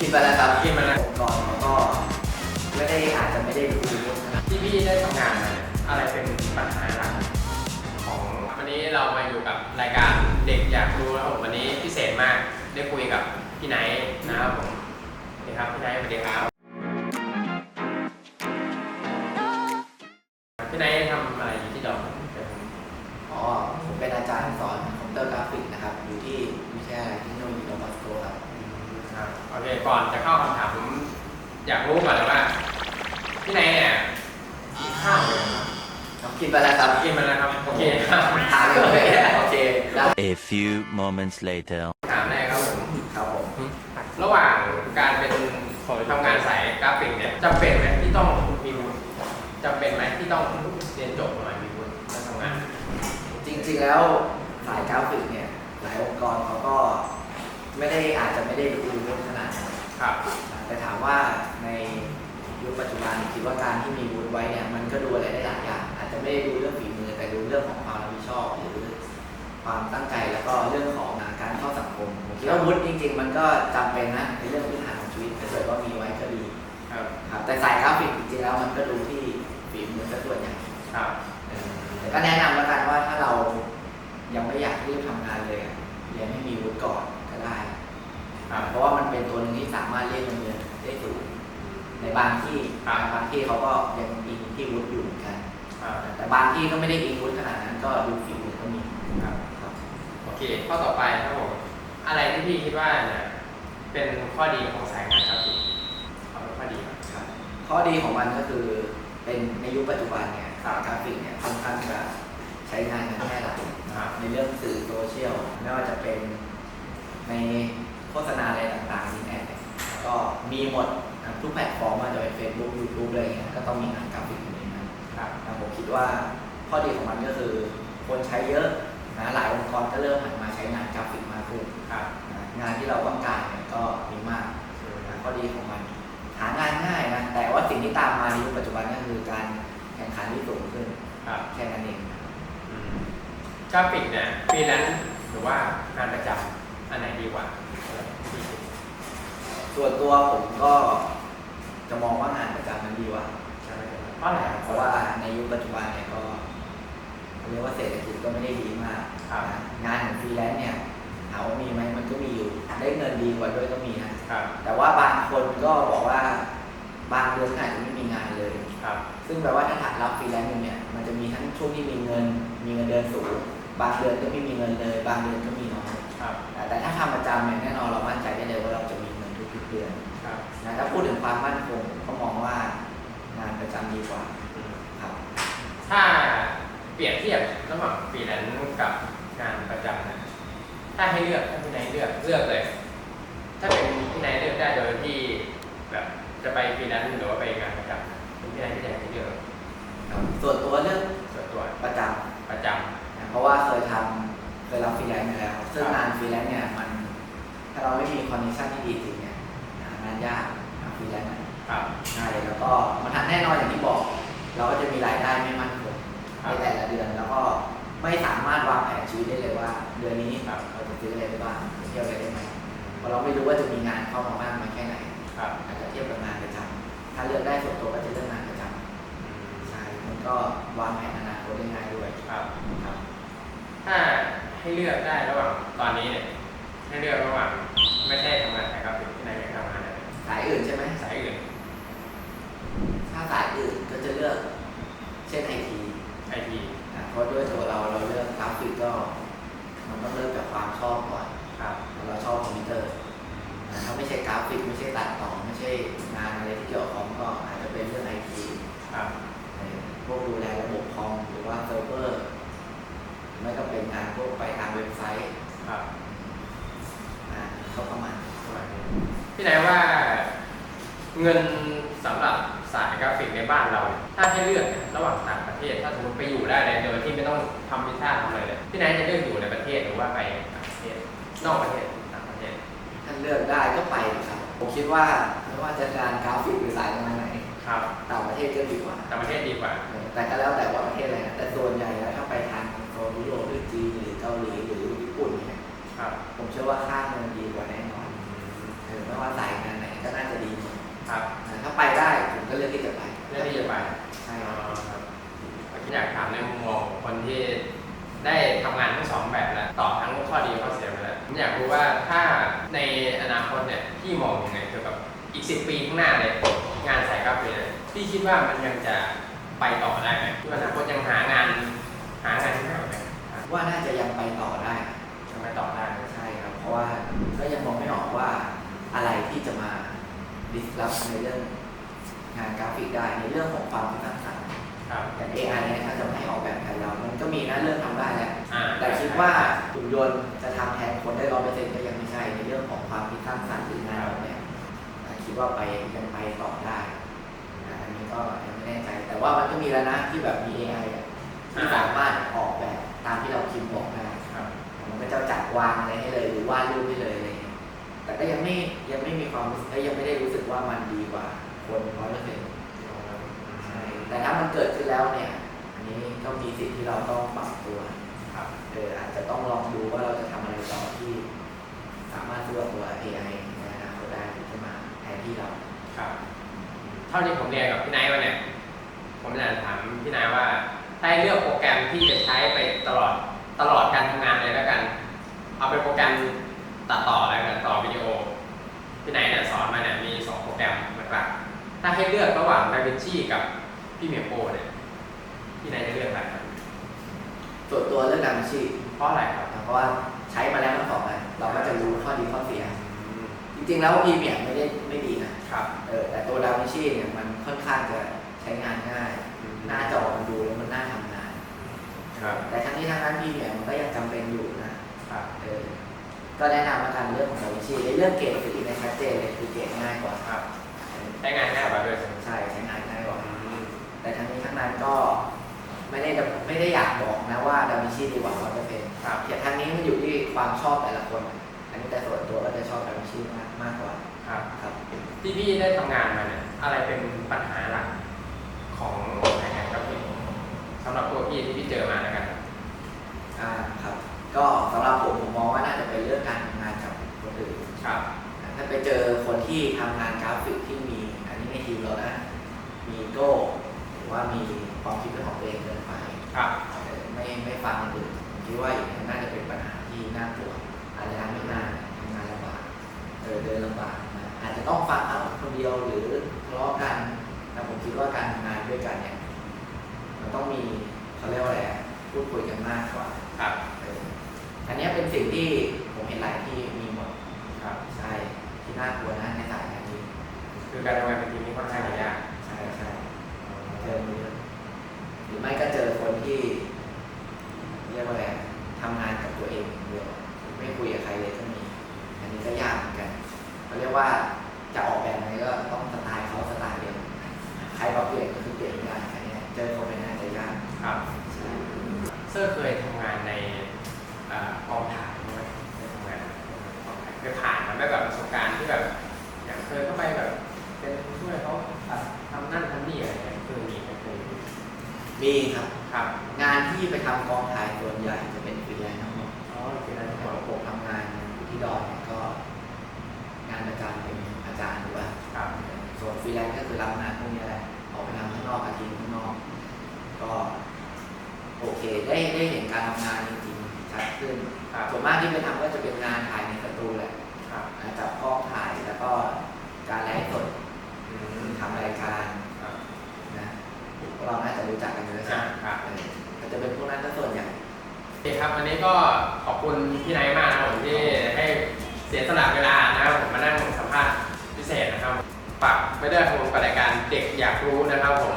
กินไปแล้วครับกินมาแล้วองค์กรเขาก็ไม่ได้อาจจะไม่ได้รู้เรื่องขนาดที่พี่ได้ทำงานมาเนี่ยอะไรเป็นปัญหาหลักของวันนี้เรามาอยู่กับรายการเด็กอยากรู้แล้วผมวันนี้พิเศษมากได้คุยกับพี่ไนท์นะครับผมสวัสดีครับพี่ไนท์สวัสดีครับพี่ไนท์ทำอะไรอยู่ที่ดอกเป็นอ๋อผมเป็นอาจารย์สอนคอมพิวเตอร์กราฟิกนะครับ อยู่ที่วิทยาลัยเทคโนโลยีโนบัสโกครับ ครับโอเคก่อนจะเข้าคำถามผมอยากรู้ก่อนเลยว่าพี่ไนท์เนี่ยกินข้าวเลยครับครับกินไปแล้วครับ กินมาแล้วครับโอเคครับทานเลยโอเคได้ A few moments later. ถามแรกครับผมครับผมระหว่างการเป็นทำงานสายกราฟิกเนี่ยจำเป็นไหมที่ต้องมีวุฒิจำเป็นไหมที่ต้องเรียนจบมามีวุฒิมาทำงาน จริงๆแล้วสายกราฟิกเนี่ยหลายองค์กรเขาก็ ไม่ได้อาจจะไม่ได้รู้เรื่องขนาดนั้นครับแต่ถามว่าในยุคปัจจุบันคิดว่าการที่มีวุฒิไว้เนี่ยมันก็ดูอะไรได้หลายอย่าง อาจจะไม่ได้ดูเรื่องฝีมือแต่ดูเรื่องของความรับผิดชอบหรือความตั้งใจแล้วก็เรื่องของการเข้าสังคมผมคิดว่าวุฒิจริง ๆ มันก็จำเป็นนะในเรื่องพื้นฐานของชีวิตถ้าเกิดว่ามีไว้ก็ดีครับครับแต่สายกราฟิกจริงๆแล้วมันก็ดูที่ฝีมือซะส่วนใหญ่ครับเออแต่ก็แนะนำแล้วกันว่าถ้าเรายังไม่อยากรีบทำงานเลย บางที่ครับบางที่เขาก็ยังอิงที่วุฒิอยู่เหมือนกันครับแต่บางที่ก็ไม่ได้อิงวุฒิขนาดนั้นก็ดูฝีมือก็มีครับครับโอเคข้อต่อไปครับผมอะไรที่พี่คิดว่าเนี่ยเป็นข้อดีของสายงานกราฟิกเอาเป็นข้อดีครับครับข้อดีของมันก็คือเป็นในยุคปัจจุบันเนี่ยครับกราฟิกเนี่ยค่อนข้างจะใช้งานกันแพร่หลายครับในเรื่องสื่อโซเชียลไม่ว่าจะเป็นในโฆษณาอะไรต่างๆอินแอดเนี่ยก็มีหมดนะ ทุกแพลตฟอร์มไมาจะเป็น Facebook YouTube อะไรอย่างเงี้ยก็ต้องมีงานกราฟิกอยู่ในนั้นครับนะผมคิดว่าข้อดีของมันก็คือ คนใช้เยอะนะหลายองค์กรก็เริ่มหันมาใช้งานกราฟิกมากขึ้นครับนะงานที่เราต้องการเนี่ยก็มีมากนะข้อดีของมัน หางานง่ายนะแต่ว่าสิ่งที่ตามมาในยุคปัจจุบันก็คือการแข่งขันที่สูงขึ้นครับแค่นั้นเองอืมกราฟิกเนี่ยฟรีแลนซ์หรือว่างานประจำอันไหนดีกว่าเออพี่คิดส่วนตัวผมก็ จะมองว่างานประจำมันดีกว่าใช่ไหมครับเพราะอะไรครับเพราะว่าในยุคปัจจุบันเนี่ยก็เรียกว่าเศรษฐกิจก็ไม่ได้ดีมากครับนะงานของฟรีแลนซ์เนี่ยถามว่ามีไหมมันก็มีอยู่ได้เงินดีกว่าด้วยก็มีนะครับ แต่ว่าบางคนก็บอกว่าบางเดือนอาจจะไม่มีงานเลย ครับ ซึ่งแปลว่าถ้าถักรับฟรีแลนซ์อยู่เนี่ยมันจะมีทั้งช่วงที่มีเงิน มีเงินเดือนสูง บางเดือนก็ไม่มีเงินเลย บางเดือนก็มีน้อยครับ แต่แต่ถ้าทำประจำเนี่ยแน่นอนเรามั่นใจได้เลยว่าเราจะมีเงินทุกๆเดือนครับ นะถ้าพูดถึงความมั่นคงผมก็มองว่างานประจำดีกว่าอืมครับ ถ้าเปรียบเทียบระหว่างฟรีแลนซ์กับงานประจำนะถ้าให้เลือกถ้าพี่นายเลือกเลือกเลย ถ้าเป็นพี่นายเลือกได้โดยที่แบบจะไปฟรีแลนซ์หรือว่าไปงานประจำเป็นพี่นายที่จะให้เลือกครับส่วนตัวเรื่องส่วนตัวประจประจำ นะเพราะว่าเคยทำเคยรับฟรีแลนซ์มาแล้ว ซึ่งครับ งานฟรีแลนซ์เนี่ยมัน ถ้าเราไม่มีคอนดิชั่นที่ดีจริงเนี่ย เลือกได้ส่วนตัวก็จะเลือกงานประจำอืมใช่มันก็วางแผนอนาคตได้ง่ายด้วยครับครับ ถ้าให้เลือกได้ระหว่างตอนนี้เนี่ยให้เลือกระหว่างไม่ใช่ทำงานสายกราฟิกที่นายอยากทำงานอะไรสายอื่นใช่ไหมสายอื่น ถ้าสายอื่น พี่นายว่าเงินสำหรับสายกราฟิกในบ้านเรา ถ้าให้เลือกเนี่ยระหว่างต่างประเทศ ถ้าสมมติไปอยู่ได้เลยโดยที่ไม่ต้องทำวีซ่าทำอะไรเลยพี่นายจะเลือกอยู่ในประเทศหรือว่าไปต่างประเทศนอกประเทศต่างประเทศถ้าเลือกได้ก็ไปนะครับผมคิดว่าไม่ว่าจะงานกราฟิกหรือสายงานไหนครับต่างประเทศก็ดีกว่าต่างประเทศดีกว่า แต่ก็แล้วแต่ว่าประเทศอะไรนะแต่ส่วนใหญ่แล้วถ้าไปทางโซนยุโรปหรือจีนหรือเกาหลีหรือญี่ปุ่นเนี่ยครับผมเชื่อว่าค่าเงินดี ไม่ว่าสายงานไหนก็น่าจะดีครับถ้าไปได้ผมก็เลือกที่จะไปเลือกที่จะไปใช่ครับอยากถามในมุมมองคนที่ได้ทำงานทั้งสองแบบแล้วตอบทั้งข้อดีข้อเสียไปแล้วผมอยากรู้ว่าถ้าในอนาคตเนี่ยพี่มองยังไงเกี่ยวกับอีกสิบปีข้างหน้าเลยงานสายกราฟิกพี่คิดว่ามันยังจะไปต่อได้ไหมที่อนาคตยังหางานหางานที่ไหนไหมว่าน่าจะยังไปต่อได้ยังไปต่อได้ใช่ครับเพราะว่าก็ยังมองไม่ออกว่า อะไรที่จะมาดิสรับในเรื่องงานกราฟิกได้ในเรื่องของความคิดสร้างสรรค์ครับอย่าง AI เนี่ยถ้าจะไม่ให้ออกแบบแทนเรา มันก็มีนะเรื่องทำได้แหละอ่าแต่คิดว่าหุ่นยนต์จะทำแทนคนได้ร้อยเปอร์เซ็นต์ก็ยังไม่ใช่ในเรื่องของความคิดสร้างสรรค์หรืองานออกแบบอ่าคิดว่าไปยังไปต่อได้อ่าอันนี้ก็ยังไม่แน่ใจ แต่ว่ามันก็มีแล้วนะที่แบบมี AI อะที่สามารถออกแบบตามที่เราพิมพ์บอกได้ครับมันก็จะจัดวางอะไรให้เลยหรือวาดรูปให้เลย แต่ก็ยังไม่ยังไม่มีความรู้สึกเอ้ยยังไม่ได้รู้สึกว่ามันดีกว่า คนร้อยเปอร์เซ็นต์ใช่แต่ถ้ามันเกิดขึ้นแล้วเนี่ย อันนี้ก็มีสิทธิ์ที่เราต้องปรับตัวครับเอออาจจะต้องลองดูว่าเราจะทำอะไรต่อที่ สามารถสู้กับตัว AI ในอนาคตได้ขึ้นมาแทนที่เราครับเท่าที่ผมเรียนกับพี่ไนท์มาเนี่ยผมอยากจะถามพี่ไนท์ว่าถ้าให้เลือกโปรแกรมที่จะใช้ไปตลอดตลอดการทำงานเลยแล้วกัน ถ้าให้เลือกระหว่าง DaVinci กับพี่เมียโปรเนี่ยพี่ไนท์จะเลือกอะไรครับส่วนตัวเรื่องดัมชีเพราะอะไรครับ เพราะว่าใช้มาแล้วทั้งสองอันเราก็จะรู้ข้อดีข้อเสียอืมจริงๆแล้วพรีเมียร์ไม่ได้ไม่ดีนะครับเออแต่ตัวดาวินชีเนี่ยมันค่อนข้างจะใช้งานง่าย หน้าจอมันดูแล้วมันน่าทำงานครับแต่ทั้งนี้ทั้งนั้นพรีเมียร์มันก็ยังจำเป็นอยู่นะครับเออก็แนะนำมาการเรื่องของดาวินชีในเรื่องเกรดสีในยชัดเจนเลยคือเกรดง่ายกว่า ทั้งนี้มันอยู่ที่ความชอบแต่ละคน อันนี้แต่ส่วนตัวก็จะชอบดาวินชีมากมากกว่าครับ ครับ ที่พี่ได้ทำงานมาเนี่ยอะไรเป็นปัญหาหลักของสายงานกราฟิกสำหรับตัวพี่ที่พี่เจอมาแล้วกันอ่าครับ ก็สำหรับผมผมมองว่าน่าจะเป็นเรื่องการทำงานกับคนอื่น ครับถ้าไปเจอคนที่ทำงานกราฟิกที่มี อันนี้ในทีมเรานะ มีโก้หรือว่ามีความคิดเป็นของตัวเองเกิน มากกว่าครับเอออันเนี้ยเป็นสิ่งที่ผมเห็นหลายที่มีหมดครับใช่ที่น่ากลัวนะในสายงานนี้คือการทำงานเป็นทีมนี่ค่อนข้างจะยากใช่ใช่เจอมือหรือไม่ก็เจอคนที่เรียกว่าอะไรอะทำงานกับตัวเองอย่างเดียวไม่คุยกับใครเลยก็มีอันนี้ก็ยากเหมือนกันเขาเรียกว่า แบบประสบการณ์ที่แบบ อย่างเคยเข้าไปแบบ เป็นผู้ช่วยเขาทำนั่นทำนี่อะไรอย่างเงี้ยเคยมีไหมเคยมีมีครับ ครับ งานที่ไปทำกองถ่ายส่วนใหญ่จะเป็นฟรีแลนซ์ทั้งหมดอ๋อคืออะไรแต่ทั้งหมผดมผมทำงานอยู่ที่ดอนเนี่ยก็ งานประจำเป็นอาจารย์หรือว่าครับส่วนฟรีแลนซ์ก็คือรับงานพวกนี้แหละออกไปทำข้างนอกอาทิตย์ข้างนอก ก็โอเคได้ได้เห็นการทำงานจริงๆชัดขึ้นครับส่วนมากที่ไปทำก็จะเป็นงานถ่ายในสตูแหละ ครับอ่าจับกล้องถ่ายแล้วก็การไลฟ์สดอืมทำรายการครับนะพวกเราน่าจะรู้จักกันอยู่แล้วใช่ไหมครับเออก็จะเป็นพวกนั้นก็ส่วนใหญ่โอเคครับวันนี้ก็ขอบคุณพี่ไนท์มากนะครับผมที่ให้เสียสละเวลานะครับผมมานั่งสัมภาษณ์พิเศษนะครับฝากไปด้วยครับผมกับรายการเด็กอยากรู้นะครับผม